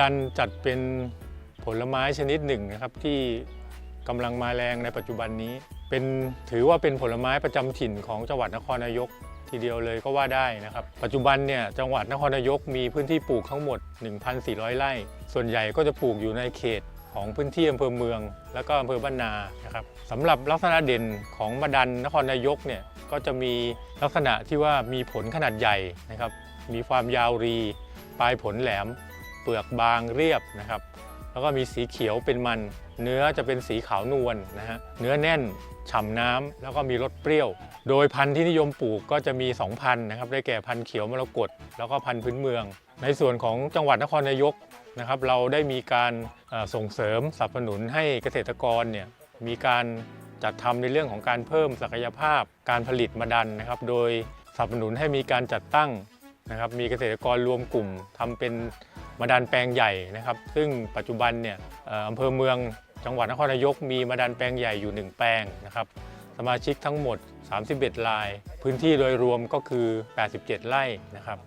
ดันจัดเป็นผลไม้ชนิดหนึ่งนะครับที่กำลังมาแรงในปัจจุบันนี้ เป็นถือว่าเป็นผลไม้ประจำถิ่นของจังหวัดนครนายกทีเดียวเลยก็ว่าได้นะครับ ปัจจุบันเนี่ยจังหวัดนครนายกมีพื้นที่ปลูกทั้งหมด 1,400 ไร่ ส่วนใหญ่ก็จะปลูกอยู่ในเขตของพื้นที่อำเภอเมือง แล้วก็อำเภอบ้านนานะครับสำหรับลักษณะเด่นของมะดันนครนายกเนี่ยก็จะมีลักษณะที่ว่ามีผลขนาดใหญ่นะครับ มีความยาวรี ปลายผลแหลม เปลือกบางเรียบนะครับ แล้วก็มีสีเขียวเป็นมัน เนื้อจะเป็นสีขาวนวลนะฮะเนื้อแน่นฉ่ำน้ำแล้วก็มีรสเปรี้ยว โดยพันธุ์ที่นิยมปลูกก็จะมี 2 พันธุ์นะครับ ได้แก่พันธุ์เขียวมรกตแล้วก็พันธุ์พื้นเมือง ในส่วนของจังหวัดนครนายกนะครับ เราได้มีการส่งเสริมสนับสนุนให้เกษตรกรเนี่ยมีการจัดทำในเรื่องของการเพิ่มศักยภาพการผลิตมะดันนะครับ โดยสนับสนุนให้มีการจัดตั้งนะครับ มีเกษตรกรรวมกลุ่มทำเป็น มาดันแปลงใหญ่นะครับ ซึ่งปัจจุบันเนี่ยอำเภอเมืองจังหวัดนครนายกมีมาดันแปลงใหญ่อยู่ 1 แปลงนะครับสมาชิกทั้งหมด 31 ราย พื้นที่โดยรวมก็คือ 87 ไร่นะครับ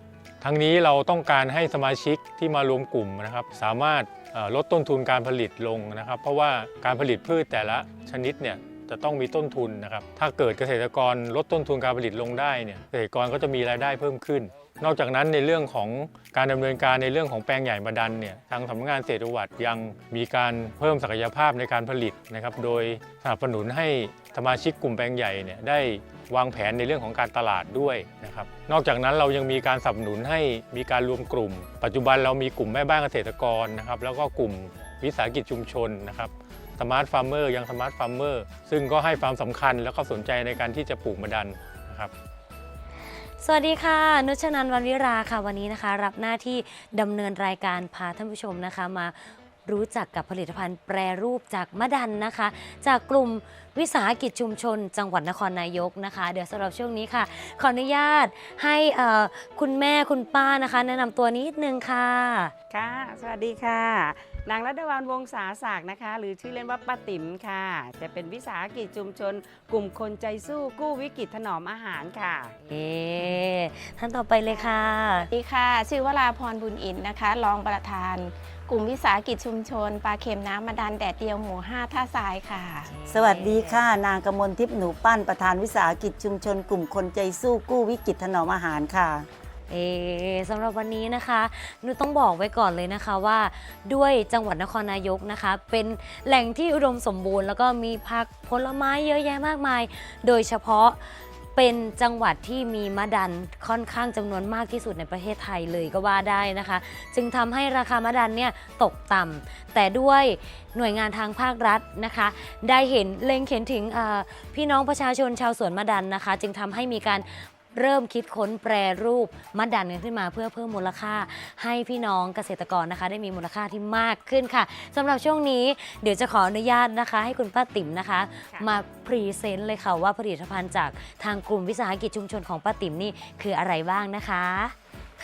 ทั้งนี้เราต้องการให้สมาชิกที่มารวมกลุ่มนะครับ สามารถลดต้นทุนการผลิตลงนะครับ เพราะว่าการผลิตพืชแต่ละชนิดเนี่ยจะต้องมีต้นทุนนะครับ ถ้าเกิดเกษตรกรลดต้นทุนการผลิตลงได้เนี่ย เกษตรกรก็จะมีรายได้เพิ่มขึ้น นอกจากนั้นในเรื่องของการดำเนินการในเรื่องของแปลงใหญ่มาดันเนี่ยทางสำนักงานเศรษฐวัตยังมีการเพิ่มศักยภาพในการผลิตนะครับ โดยสนับสนุนให้สมาชิกกลุ่มแปลงใหญ่เนี่ยได้วางแผนในเรื่องของการตลาดด้วยนะครับ นอกจากนั้นเรายังมีการสนับสนุนให้มีการรวมกลุ่ม ปัจจุบันเรามีกลุ่มแม่บ้านเกษตรกรนะครับ แล้วก็กลุ่มวิสาหกิจชุมชนนะครับสมาร์ทฟาร์มเมอร์ยังสมาร์ทฟาร์มเมอร์ซึ่งก็ให้ความสำคัญแล้วก็สนใจในการที่จะปลูกมะดันนะครับ สวัสดีค่ะ นุชนันท์วันวิราค่ะ วันนี้นะคะ รับหน้าที่ดำเนินรายการพาท่านผู้ชมนะคะมารู้จักกับผลิตภัณฑ์แปรรูปจากมะดันนะคะ จากกลุ่มวิสาหกิจชุมชน จังหวัดนครนายกนะคะ เดี๋ยวสำหรับช่วงนี้ค่ะ ขออนุญาตให้คุณแม่คุณป้านะคะ แนะนำตัวนิดนึงค่ะ ค่ะ สวัสดีค่ะ นางรัตวันวงศาศักดิ์นะคะ หรือชื่อเล่นว่าป้าติ๋มค่ะ จะเป็นวิสาหกิจชุมชน กลุ่มคนใจสู้กู้วิกฤตถนอมอาหารค่ะ เอ๊ท่านต่อไปเลยค่ะสวัสดีค่ะ ชื่อวราพรบุญอินนะคะ รองประธาน กลุ่มวิสาหกิจชุมชนปลาเค็มน้ำมาดันแดดเดียวหมู่5ท่าทรายค่ะ สวัสดีค่ะ นางกมลทิพย์หนูปั้นประธานวิสาหกิจชุมชน กลุ่มคนใจสู้กู้วิกฤตถนอมอาหารค่ะ เอสำหรับวันนี้นะคะหนูต้องบอกไว้ก่อนเลยนะคะว่า ด้วยจังหวัดนครนายกนะคะ เป็นแหล่งที่อุดมสมบูรณ์ แล้วก็มีผักผลไม้เยอะแยะมากมาย โดยเฉพาะเป็นจังหวัดที่มีมะดันค่อนข้างจำนวนมากที่สุดในประเทศไทยเลยก็ว่าได้นะคะ จึงทำให้ราคามะดันเนี่ยตกต่ำแต่ด้วยหน่วยงานทางภาครัฐนะคะ ได้เห็นเล็งเห็นถึงพี่น้องประชาชนชาวสวนมะดันนะคะ จึงทำให้มีการ เริ่มคิดค้นแปรรูปมะดันกันขึ้นมาเพื่อเพิ่มมูลค่า ให้พี่น้องเกษตรกรนะคะ ได้มีมูลค่าที่มากขึ้นค่ะสำหรับช่วงนี้เดี๋ยวจะขออนุญาตนะคะ ให้คุณป้าติ๋มนะคะค่ะมาพรีเซนต์เลยค่ะว่าผลิตภัณฑ์จากทางกลุ่มวิสาหกิจชุมชนของป้าติ๋มนี่คืออะไรบ้างนะคะ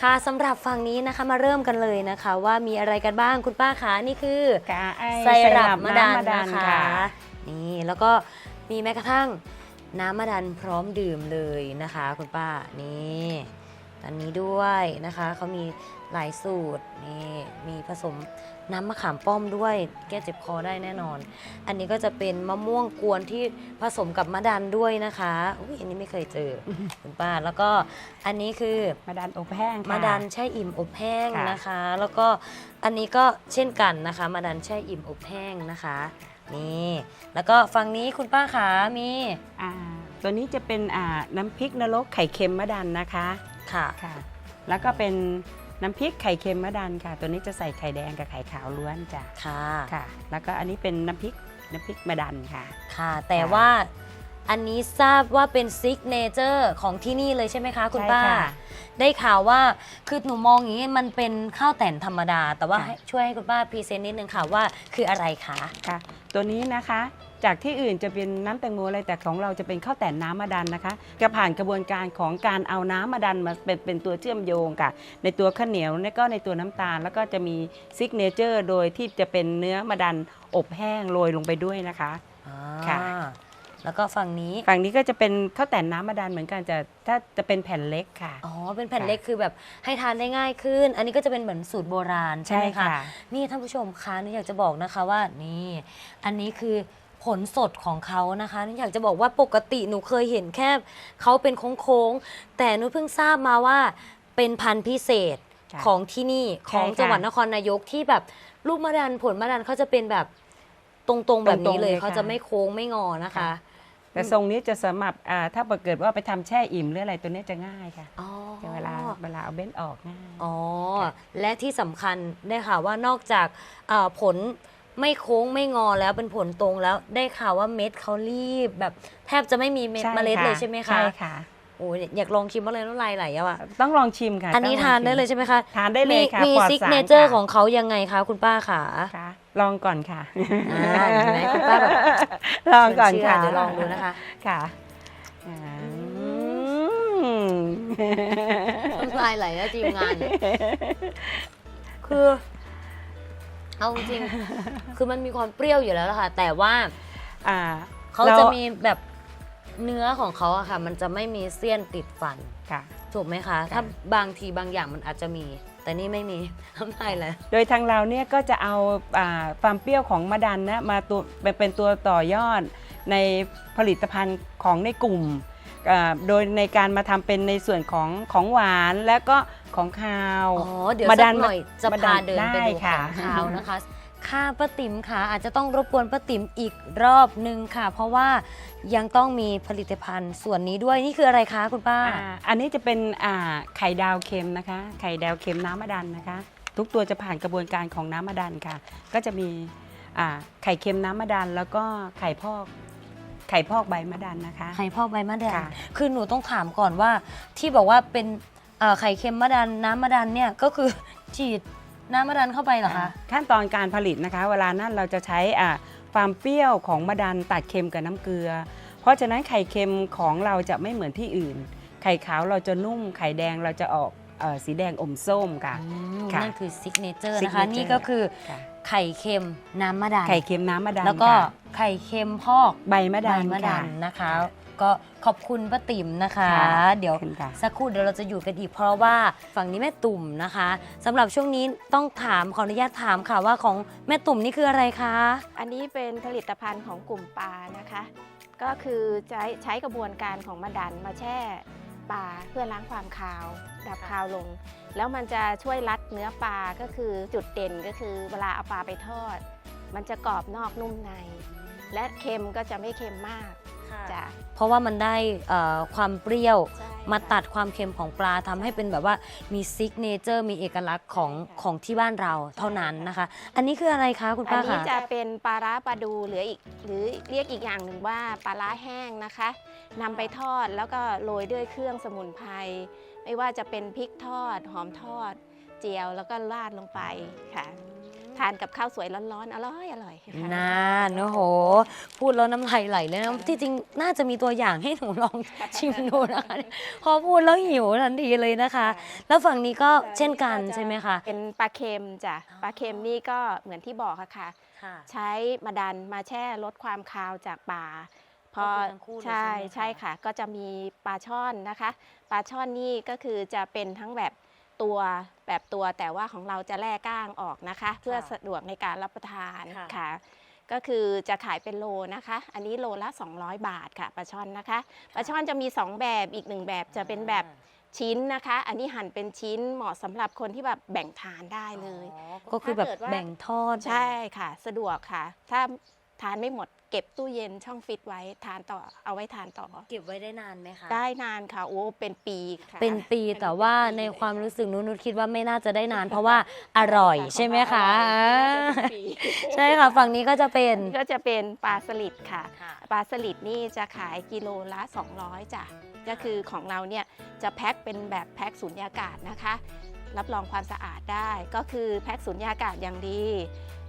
ค่ะสำหรับฝั่งนี้นะคะมาเริ่มกันเลยนะคะ ว่ามีอะไรกันบ้างคุณป้าคะนี่คือกาไอไซรัปมะดันำมะดันะนคะค่ะนี่แล้วก็มีแม้กระทั่ง น้ำมะดันพร้อมดื่มเลยนะคะ คุณป้านี่อันนี้ด้วยนะคะเขามีหลายสูตรนี่มีผสมน้ำมะขามป้อมด้วย แก้เจ็บคอได้แน่นอน อันนี้ก็จะเป็นมะม่วงกวนที่ผสมกับมะดันด้วยนะคะอุ้ยอันนี้ไม่เคยเจอคุณป้าแล้วก็อันนี้คือมะดันอบแห้งค่ะมาดันแช่อิ่มอบแห้งค่ะนะคะ แล้วก็อันนี้ก็เช่นกันนะคะมาดันแช่อิ่มอบแห้งนะคะ นี่แล้วก็ฝั่งนี้คุณป้าขามีอ่าตัวนี้จะเป็นอ่าน้ำพริกนรกไข่เค็มมะดันนะคะค่ะ ค่ะ แล้วก็เป็นน้ำพริกไข่เค็มมะดันค่ะ ตัวนี้จะใส่ไข่แดงกับไข่ขาวล้วนจ้ะค่ะค่ะ แล้วก็อันนี้เป็นน้ำพริกน้ำพริกมะดันค่ะ ค่ะ แต่ค่ะว่าอันนี้ทราบว่าเป็นซิกเนเจอร์ของที่นี่เลยใช่ไหมคะ คุณใช่ป้าค่ะ ได้ข่าวว่าคือหนูมองอย่างนี้มันเป็นข้าวแต่นธรรมดา แต่ว่าค่ะ ให้ช่วยให้คุณป้าพรีเซนต์นิดนึงค่ะว่าคืออะไรคะ ค่ะ ตัวนี้นะคะ จากที่อื่นจะเป็นน้ำแตงโมอะไรแต่ของเราจะเป็นข้าวแต่นน้ำมะดันนะคะจะผ่านกระบวนการของการเอาน้ำมะดันมาเป็นเป็นตัวเชื่อมโยงค่ะ ในตัวข้าวเหนียวแล้วก็ในตัวน้ำตาล แล้วก็จะมีซิกเนเจอร์โดยที่จะเป็นเนื้อมะดันอบแห้งโรยลงไปด้วยนะคะอ่าค่ะ แล้วก็ฝั่งนี้ ฝั่งนี้ก็จะเป็นข้าวแต่นน้ำมะดันเหมือนกันจะถ้าจะเป็นแผ่นเล็กค่ะ อ๋อ เป็นแผ่นค่ะเล็กคือแบบให้ทานได้ง่ายขึ้น อันนี้ก็จะเป็นเหมือนสูตรโบราณใช่ไหมคะ นี่ท่านผู้ชมคะนี่อยากจะบอกนะคะว่านี่ อันนี้คือผลสดของเขานะคะนี่อยากจะบอกว่าปกติหนูเคยเห็นแค่เขาเป็นโค้งๆ แต่หนูเพิ่งทราบมาว่าเป็นพันธุ์พิเศษค่ะของที่นี่ใช่ของค่ะจังหวัดนครนายกที่แบบลูกมะดันผลมะดันเขาจะเป็นแบบตรงๆแบบนี้เลยตรงๆเลยเขาจะค่ะไม่โค้งไม่งอนะคะค่ะ แต่ทรงนี้จะสำหรับอ่าถ้าเกิดว่าไปทำแช่อิ่มหรืออะไรตัวนี้จะง่ายค่ะอ๋อแต่เวลาเวลาเอาเบ้นออกง่ายอ๋อค่ะและที่สำคัญได้ข่าวว่านอกจากเอ่อผลไม่โค้งไม่งอแล้วเป็นผลตรงแล้วได้ข่าวว่าเม็ดเขารีบแบบแทบจะไม่มีเม็ดใช่เมล็ดเลยใช่ไหมคะใช่ค่ะโอ้ยอยากลองชิมมากเลยน้ำลายไหลอะว่ะต้องลองชิมค่ะ อันนี้ต้งทานชิมได้เลยใช่ไหมคะทานได้เลยค่ะมีปลอดซิกสารเนเจอร์ค่ะของเขายังไงคะคุณป้าขาค่ะ ลองก่อนค่ะอ่าเห็นไหมคุณป้าแบบลองก่อนเชื่ค่ะเดี๋ยวลองดูนะคะ ค่ะอืมน้ำลายไหลแล้วทีมงานเนี่ยคือ เอาจริงๆคือมันมีความเปรี้ยวอยู่แล้วล่ะค่ะ แต่ว่าอ่าเขาแล้วจะมีแบบเนื้อของเขาอะค่ะ มันจะไม่มีเสี้ยนติดฟันค่ะ ถูกไหมคะ ถ้าบางทีบางอย่างมันอาจจะมี แต่นี่ไม่มีทำไมเลยโดยทางเราเนี่ยก็จะเอาอ่าความเปรี้ยวของมะดันนะมาตัวเป็นเป็นตัวต่อยอดในผลิตภัณฑ์ของในกลุ่มอ่าโดยในการมาทำเป็นในส่วนของของหวานและก็ของคาว อ๋อ เดี๋ยวมาสัดักนหน่อยจะมาดัพานเดินไปได้ดูขค่ะ องขาวนะคะ ค่ะป้าติ๋มค่ะอาจจะต้องรบกวนป้าติ๋มอีกรอบนึงค่ะ เพราะว่ายังต้องมีผลิตภัณฑ์ส่วนนี้ด้วยนี่คืออะไรคะคุณป้า อ่าอันนี้จะเป็นอ่าไข่ดาวเค็มนะคะ ไข่ดาวเค็มน้ำมะดันนะคะ ทุกตัวจะผ่านกระบวนการของน้ำมะดันค่ะ ก็จะมีอ่าไข่เค็มน้ำมะดัน แล้วก็ไข่พอก ไข่พอกใบมะดันนะคะ ไข่พอกใบมะดันค่ะ คือหนูต้องถามก่อนว่า ที่บอกว่าเป็นเอ่อไข่เค็มมะดันน้ำมะดันเนี่ยก็คือ ฉีด น้ำมะดันเข้าไปเหรอคะขั้นตอนการผลิตนะคะ เวลานั้นเราจะใช้อ่าความเปรี้ยวของมะดันตัดเค็มกับน้ำเกลือ เพราะฉะนั้นไข่เค็มของเราจะไม่เหมือนที่อื่น ไข่ขาวเราจะนุ่มไข่แดงเราจะออกเอ่อสีแดงอมส้มค่ะอืมค่ะนั่นคือซิกเนเจอร์นะคะ signature นี่ก็คือค่ะไข่เค็มน้ำมะดันไข่เค็มน้ำมะดันแล้วก็ค่ะไข่เค็มพอกใบมะดันใบมะดัค่ะนนะคะ ก็ขอบคุณป้าติ๋มนะคะ ค่ะเดี๋ยวขอบคุณค่ะ สักครู่เดี๋ยวเราจะอยู่กันอีกเพราะว่าฝั่งนี้แม่ตุ่มนะคะสำหรับช่วงนี้ต้องถามขออนุญาตถามค่ะว่าของแม่ตุ่มนี่คืออะไรคะ อันนี้เป็นผลิตภัณฑ์ของกลุ่มปลานะคะ ก็คือใช้ใช้กระบวนการของมะดันมาแช่ปลาเพื่อล้างความคาว ดับคาวลง แล้วมันจะช่วยรัดเนื้อปลาก็คือจุดเด่นก็คือเวลาเอาปลาไปทอด มันจะกรอบนอกนุ่มใน และเค็มก็จะไม่เค็มมาก จ้ะ เพราะว่ามันได้เอ่อความเปรี้ยว ใช่มาค่ะตัดความเค็มของปลาทำให้เป็นแบบว่ามีซิกเนเจอร์มีเอกลักษณ์ของใช่ค่ะ ของที่บ้านเราเท่านั้นนะคะ อันนี้คืออะไรคะคุณอัป้านนี้คะ จะเป็นปลาร้าปลาดูหรืออีกหรือเรียกอีกอย่างหนึ่งว่าปลาร้าแห้งนะคะนำไปทอดแล้วก็โรยด้วยเครื่องสมุนไพรไม่ว่าจะเป็นพริกทอด หอมทอด เจียวแล้วก็ราดลงไปค่ะ ทานกับข้าวสวยร้อนๆ อร่อยอร่อยค่ะนานโอ้โห พูดแล้วน้ำลายไหลเลยนะที่จริงน่าจะมีตัวอย่างให้หนูลองชิมดูนะคะพอพูดแล้วหิวทันทีเลยนะคะ แล้วฝั่งนี้ก็เช่นกันใช่ไหมคะ เป็นปลาเค็มจ้ะอ๋อปลาเค็มนี่ก็เหมือนที่บอกค่ะค่ะค่ะ ใช้มาดันมาแช่ลดความคาวจากปลาพอก็คือทั้งคู่เลยใช่ใช่ไหมคะใช่ค่ะ ก็จะมีปลาช่อนนะคะ ปลาช่อนนี่ก็คือจะเป็นทั้งแบบ ตัวแบบตัวแต่ว่าของเราจะแล่ก้างออกนะคะ เพื่อสะดวกในการรับประทานค่ะก็คือจะขายเป็นโลนะคะ อันนี้โลละ 200 บาทค่ะปลาช่อนนะคะปลาช่อนจะมี 2 แบบอีกหนึ่งแบบจะเป็นแบบชิ้นนะคะ อันนี้หั่นเป็นชิ้นเหมาะสำหรับคนที่แบบแบ่งทานได้เลยอ๋อก็คือแบบถ้าเกิดว่าแบ่งทอดใช่ค่ะ สะดวกค่ะ ถ้าทานไม่หมด เก็บตู้เย็นช่องฟิตไว้ทานต่อเอาไว้ทานต่อ เก็บไว้ได้นานไหมคะ ได้นานค่ะโอ้เป็นปีค่ะเป็นปีแต่ว่าเป็นปีในเลยความรู้สึกนุนุชคิดว่าไม่น่าจะได้นาน เพราะว่าอร่อยใช่ไหมคะอร่อยน่าจะเป็นปีใช่ค่ะฝั่งนี้ก็จะเป็นนี่ก็จะเป็นปลาสลิดค่ะ ปลาสลิดนี่จะขายกิโลละ 200จ้ะก็คือของเราเนี่ยจะแพ็คเป็นแบบแพ็คสุญญากาศนะคะ รับรองความสะอาดได้ก็คือแพ็คสุญญากาศอย่างดี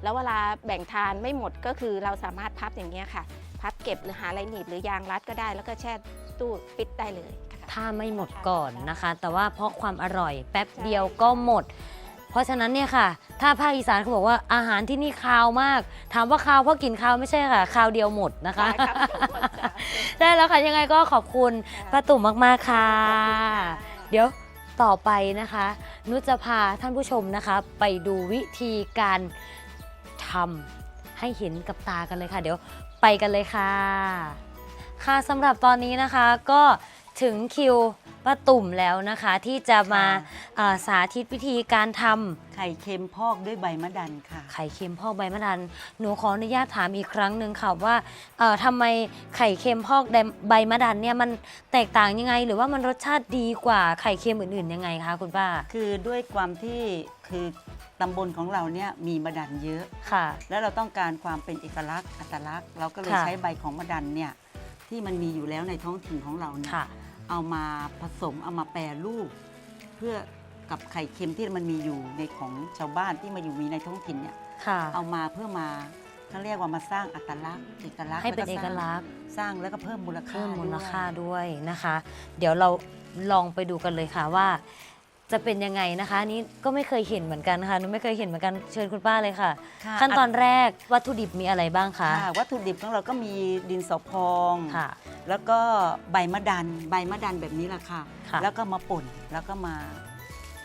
แล้วเวลาแบ่งทานไม่หมดก็คือเราสามารถพับอย่างเงี้ยค่ะ พับเก็บหรือหาอะไรหนีบหรือยางรัดก็ได้ แล้วก็แช่ตู้ฟิตได้เลยค่ะถ้าไม่หมดก่อนนะคะ แต่ว่าเพราะความอร่อยแป๊บเดียวก็หมด เพราะฉะนั้นเนี่ยค่ะ ถ้าภาคอีสานเขาบอกว่าอาหารที่นี่คาวมาก ถามว่าคาวเพราะกินคาวไม่ใช่ค่ะ คาวเดียวหมดนะคะใช่ครับได้แล้วค่ะยังไงก็ขอบคุณป้าตุ่มมากๆค่ะ เดี๋ยวต่อไปนะคะ นุชจะพาท่านผู้ชมนะคะ ไปดูวิธีการ ทำให้เห็นกับตากันเลยค่ะ เดี๋ยวไปกันเลยค่ะ ค่ะสำหรับตอนนี้นะคะก็ถึงคิวป้าตุ่มแล้วนะคะที่จะมาเอ่อสาธิตวิธีการทำไข่เค็มพอกด้วยใบมะดันค่ะไข่เค็มพอกใบมะดัน หนูขออนุญาตถามอีกครั้งหนึ่งค่ะว่าเอ่อทำไมไข่เค็มพอกใบมะดันเนี่ยมันแตกต่างยังไง หรือว่ามันรสชาติดีกว่าไข่เค็มอื่นๆยังไงคะคุณป้า คือด้วยความที่คือ ตำบลของเราเนี่ยมีมะดันเยอะ ค่ะ แล้วเราต้องการความเป็นเอกลักษณ์อัตลักษณ์เราก็เลยค่ะ ใช้ใบของมะดันเนี่ยที่มันมีอยู่แล้วในท้องถิ่นของเราเนี่ย ค่ะ เอามาผสมเอามาแปรรูป เพื่อกับไข่เค็มที่มันมีอยู่ในของชาวบ้านที่มาอยู่มีในท้องถิ่นเนี่ยค่ะ เอามาเพื่อมาเขาเรียกว่ามาสร้างอัตลักษณ์เอกลักษณ์ให้เป็นแวเอกสร้างลักษณ์สร้างแล้วก็เพิ่มมูลค่าเพิ่มมูลด้วยค่าด้วยนะคะ เดี๋ยวเราลองไปดูกันเลยค่ะว่า จะเป็นยังไงนะคะอันนี้ก็ไม่เคยเห็นเหมือนกันค่ะหนูไม่เคยเห็นเหมือนกันเชิญคุณป้าเลยค่ะ ค่ะ ขั้นตอนแรกวัตถุดิบมีอะไรบ้างคะค่ะวัตถุดิบของเราก็มีดินสอพอง ค่ะ แล้วก็ใบมะดัน ใบมะดันแบบนี้แหละค่ะ ค่ะ แล้วก็มาป่น แล้วก็มา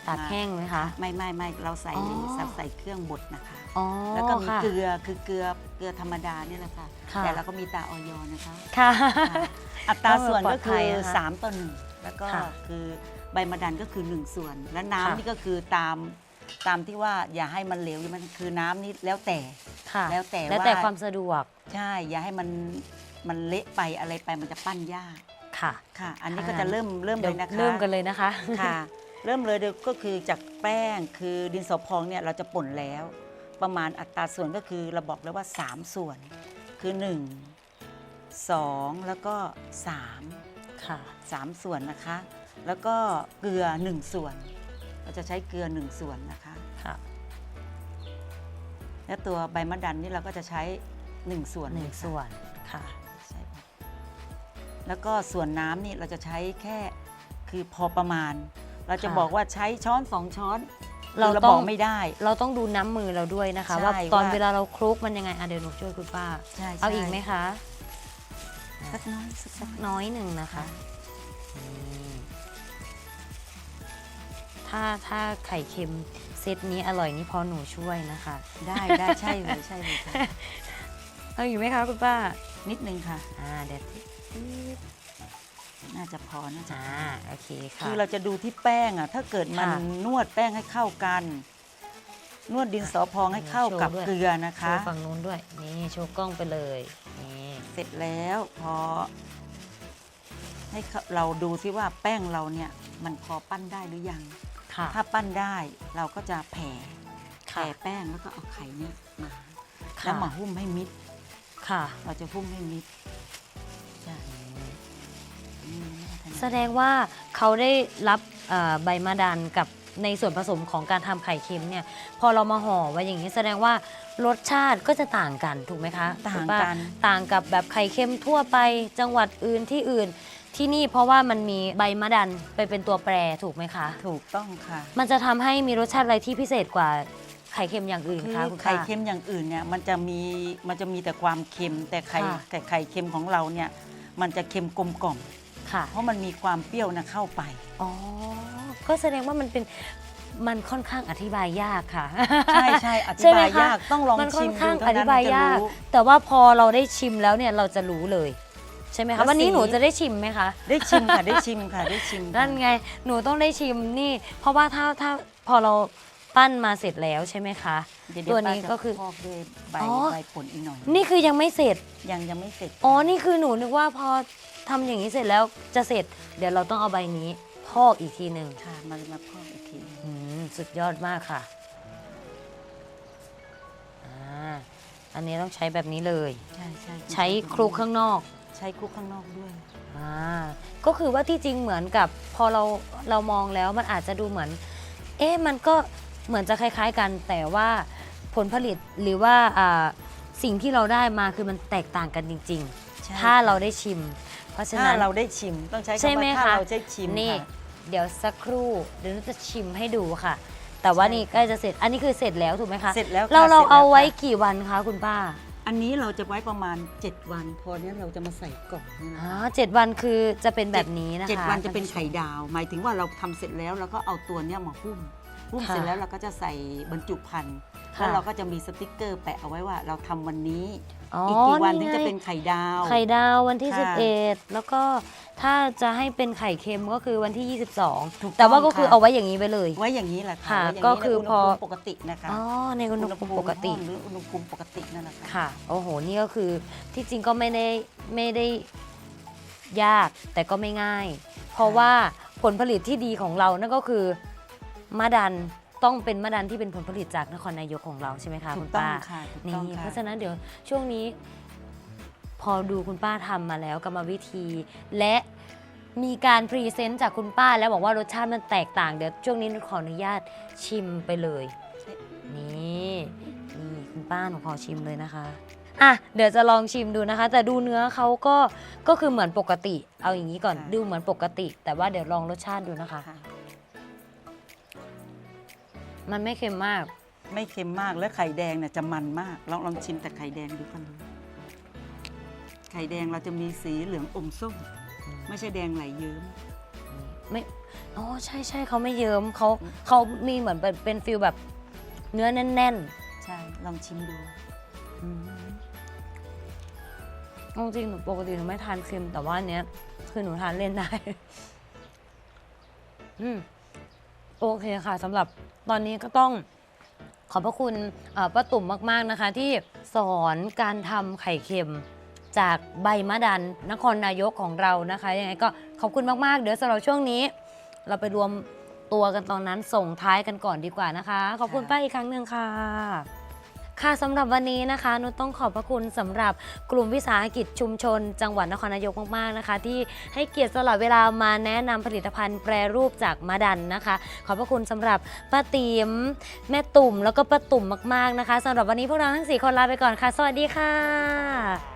ตากแห้งไหมคะ ไม่ไม่ไม่เราใส่อ๋อ ใส่ใส่เครื่องบดนะคะ อ๋อแล้วก็มีค่ะ เกลือ คือเกลือ เกลือธรรมดานี่แหละค่ะ ค่ะ แต่เราก็มีตาออยนะคะค่ะ ค่ะ อัตราส่วนก็ปลคืออดภัยนะคะ3ต่อ1แล้วก็ค่ะ คือ ใบมะดันก็คือ1ส่วน และน้ำค่ะ นี่ก็คือตามตามที่ว่าอย่าให้มันเหลวมันคือน้ำนี่แล้วแต่ ค่ะแล้วแต่แล้วแต่ว่า ความสะดวกใช่ อย่าให้มันมันเละไปอะไรไปมันจะปั้นยากค่ะค่ะ อันนี้อ่าก็จะเริ่มเริ่มเดี๋เลยวยนะคะเริ่มกันเลยนะคะ ค่ะ เริ่มเลยเดี๋ยวก็คือจากแป้งคือดินสอพองเนี่ยเราจะป่นแล้ว ประมาณอัตราส่วนก็คือเราบอกแล้วว่า 3 ส่วน คือ 1 2 แล้วก็ 3 ค่ะ 3 ส่วนนะคะ แล้วก็เกลือ1ส่วน เราจะใช้เกลือ1ส่วนนะคะ ค่ะและตัวใบมะดันนี่เราก็จะใช้1ส่วนหนึ่งเลยค่ะส่วนค่ะ ใช่ค่ะแล้วก็ส่วนน้ำนี่เราจะใช้แค่คือพอประมาณ เราจะค่ะ บอกว่าใช้ช้อนสองช้อนเราคือต้องบอกไม่ได้ เราต้องดูน้ำมือเราด้วยนะคะ ใช่ว่าตอนว่า เวลาเราคลุกมันยังไงอะเดี๋ยวหนูช่วยคุณป้า ใช่เอาอีกไหมคะ สักน้อยสักสักน้อยน้อยหนึ่งนะคะอืม ถ้าถ้าไข่เค็มเซตนี้อร่อยนี่พอหนูช่วยนะคะ ได้ได้ใช่เลยใช่เลยค่ะเอาอีกไหมคะคุณป้า นิดนึงค่ะ อ่าเดี๋ยวน่าจะพอน่าจะอ่าโอเคค่ะ คือเราจะดูที่แป้งอะ ถ้าเกิดมันค่ะนวดแป้งให้เข้ากัน นวดดินสอพองให้เข้ากับโชว์ด้วย เกลือนะโชคะ ว์ฝั่งนู้นด้วย นี่โชว์กล้องไปเลยนี่เสร็จแล้วพอ ให้เขาเราดูซิว่าแป้งเราเนี่ย มันพอปั้นได้หรือยัง ค่ะ ถ้าปั้นได้เราก็จะแผ่แผ่ค่ะแป้งแล้วก็เอาไข่เนี่ยมาค่ะแล้วมาหุ้มให้มิดค่ะ เราจะหุ้มให้มิดใช่อืมไม่ได้แสดงว่าเขาได้รับเอ่อใบมะดันกับในส่วนผสมของการทำไข่เค็มเนี่ย พอเรามาห่อไว้อย่างนี้แสดงว่ารสชาติก็จะต่างกันถูกไหมคะ ต่างคุณป้กัน ต่างกับแบบไข่เค็มทั่วไปจังหวัดอื่นที่อื่น ที่นี่เพราะว่ามันมีใบมะดันไปเป็นตัวแปรถูกไหมคะ ถูกต้องค่ะ มันจะทำให้มีรสชาติอะไรที่พิเศษกว่าไข่เค็มอย่างอื่นคือคะคุณไข่ป้า เค็มอย่างอื่นเนี่ยมันจะมีมันจะมีแต่ความเค็มแต่ไข่ค่ะไข่ไข่เค็มของเราเนี่ยมันจะเค็มกลมกล่อม ค่ะ เพราะมันมีความเปรี้ยวนะเข้าไป อ๋อ ก็แสดงว่ามันเป็นมันค่อนข้างอธิบายยากค่ะ ใช่ใช่อธิใช่ไหมบายคะ ยากต้องลองมันค่ชิอนมข้างดูอเท่าธินั้นบายจะยาก รู้แต่ว่าพอเราได้ชิมแล้วเนี่ยเราจะรู้เลย ใช่ไหมแล้คะววันนี้สี หนูจะได้ชิมไหมคะ ได้ชิมค่ะ ได้ชิมค่ะ ได้ชิมค่ะนั่นไง หนูต้องได้ชิมนี่ เพราะว่าถ้าถ้าพอเราปั้นมาเสร็จแล้วใช่ไหมคะ เดี๋ยตัวป้านี้จะก็คือ พอกด้วยใบอ๋อ ใบผลอีกหน่อย นี่คือยังไม่เสร็จ ยังยังไม่เสร็จอ๋อ นี่คือหนูนึกว่าพอทำอย่างนี้เสร็จแล้วจะเสร็จ เดี๋ยวเราต้องเอาใบนี้พอกอีกทีหนึ่งค่ะมามาพอกอีกทีอืมสุดยอดมากค่ะอ่าอันนี้ต้องใช้แบบนี้เลย ใช่ใช่ใช้คลุกข้างนอก ใช้คลุกข้างนอกด้วย อ่าก็คือว่าที่จริงเหมือนกับพอเราเรามองแล้วมันอาจจะดูเหมือน เอ๊ะมันก็เหมือนจะคล้ายๆกัน แต่ว่าผลผลิตหรือว่าอ่าสิ่งที่เราได้มาคือมันแตกต่างกันจริง ใช่ ๆ ถ้าเราได้ชิม เพราะฉะถ้านั้น เราได้ชิมต้องใช้ใช่คำไหมว่าถ้าคะเราได้ชิมนี่ ค่ะ เดี๋ยวสักครู่เดี๋ยวนุชจะชิมให้ดูค่ะ แต่ว่าใช่นี่ใกล้จะเสร็จ อันนี้คือเสร็จแล้วถูกไหมคะเสร็จแล้วค่ะเราเราสจแล้วเอาไว้ค่ะ กี่วันคะคุณป้า อันนี้เราจะไว้ประมาณ 7 วัน พอเนี้ยเราจะมาใส่กล่องนี่นะอ๋อคะเจ็ดวันคือจะเป็นแบบนี้นะคะ เจ็ดวันจะเป็นไข่ดาว หมายถึงว่าเราทำเสร็จแล้วเราก็เอาตัวเนี้ยมาหุ้มหุ้มค่ะเสร็จแล้วเราก็จะใส่บรรจุภัณฑ์ค่ะ แล้วเราก็จะมีสติกเกอร์แปะเอาไว้ว่าเราทำวันนี้อ๋ออีกกี่วันถึงไจะเป็นไข่ดาว ไข่ดาววันที่ ค่ะ 11 แล้วก็ ถ้าจะให้เป็นไข่เค็มก็คือวันที่ ถูก22แต่ว่าก็คือค่ะ เอาไว้อย่างนี้ไปเลย ไว้อย่างนี้แหละค่ะค่ะไว้ย่างนี้ก็คือในพอณหภูมิปกตินะคะอ๋อในอุณหภูมิปกติ ห้องหรืออุณหภูมิปกตินั่นแหละค่ะ ค่ะ โอ้โห นี่ก็คือที่จริงก็ไม่ได้ไม่ได้ยากแต่ก็ไม่ง่าย เพราะว่าผลผลิตที่ดีของเรานั่นก็คือมะดันต้องเป็นมะดันที่เป็นผลผลิตจากนครนายกของเราใช่ไหมคะถูคุกณต้องป้าค่ะถูกนี่ต้องค่ะ เพราะฉะนั้นเดี๋ยวช่วงนี้ พอดูคุณป้าทำมาแล้วกรรมวิธี และมีการพรีเซนต์จากคุณป้าแล้วบอกว่ารสชาติมันแตกต่างเดี๋ยวช่วงนี้หนูขออนุญาตชิมไปเลย นี่นี่คุณป้าหนูขอชิมเลยนะคะ อะเดี๋ยวจะลองชิมดูนะคะ แต่ดูเนื้อเขาก็ก็คือเหมือนปกติ เอาอย่างนี้ก่อนค่ะ ดูเหมือนปกติ แต่ว่าเดี๋ยวลองรสชาติดูนะคะ ค่ะมันไม่เค็มมาก ไม่เค็มมากและไข่แดงเนี่ยจะมันมากลองลองชิมแต่ไข่แดงดูกัน ไข่แดงเราจะมีสีเหลืองอมส้ม ไม่ใช่แดงไหลเยิ้ม ไม่อ๋อใช่ใช่เขาไม่เยิ้มเขาเขามีเหมือนเป็นเป็นฟิลแบบเนื้อแน่น ใช่ ลองชิมดูๆอืมเอาจริงหนูปกติหนูไม่ทานเค็มแต่ว่าอันเนี้ย คือหนูทานเล่นได้ อืมโอเคค่ะสำหรับตอนนี้ก็ต้องขอบพระคุณเอ่อป้าตุ่มมาก ๆนะคะ ที่สอนการทำไข่เค็ม จากใบมะดันนครนายกของเรานะคะยังไงก็ขอบคุณมาก ๆ เดี๋ยวสำหรับช่วงนี้ เราไปรวมตัวกันตอนนั้นส่งท้ายกันก่อนดีกว่านะคะ ขอบคุณป้าอีกครั้งหนึ่งค่ะ ค่ะสำหรับวันนี้นะคะ นุชต้องขอบพระคุณสำหรับกลุ่มวิสาหกิจชุมชน จังหวัดนครนายกมากๆนะคะ ที่ให้เกียรติสละเวลามาแนะนำผลิตภัณฑ์แปรรูปจากมะดันนะคะ ขอบพระคุณสำหรับป้าติ๋มแม่ตุ่มแล้วก็ป้าตุ่มมากๆนะคะสำหรับวันนี้พวกเราทั้งสี่คนลาไปก่อนค่ะ สวัสดีค่ะ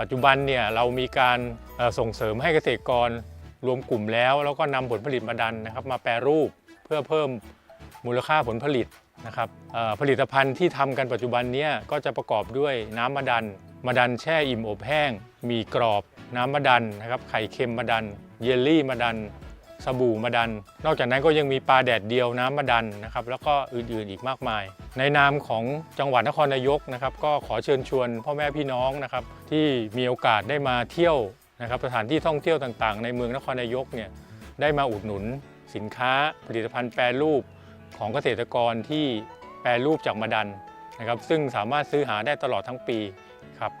ปัจจุบันเนี่ยเรามีการส่งเสริมให้เกษตรกรรวมกลุ่มแล้ว แล้วก็นำผลผลิตมาดันนะครับ มาแปรรูปเพื่อเพิ่มมูลค่าผลผลิตนะครับผลิตภัณฑ์ที่ทำกันปัจจุบันเนี้ก็จะประกอบด้วยน้ำมาดัน มาดันแช่อิ่มอบแห้ง มีกรอบ น้ำมาดันนะครับไข่เค็มมาดัน เยลลี่มาดัน สบู่มะดัน นอกจากนั้นก็ยังมีปลาแดดเดียวน้ำมะดันนะครับแล้วก็อื่นๆอีกมากมาย ในนามของจังหวัดนครนายกนะครับก็ขอเชิญชวนพ่อแม่พี่น้องนะครับที่มีโอกาสได้มาเที่ยวนะครับสถานที่ท่องเที่ยวต่างๆ ในเมืองนครนายกเนี่ยได้มาอุดหนุนสินค้าผลิตภัณฑ์แปรรูปของเกษตรกรที่แปรรูปจากมะดันนะครับซึ่งสามารถซื้อหาได้ตลอดทั้งปีครับ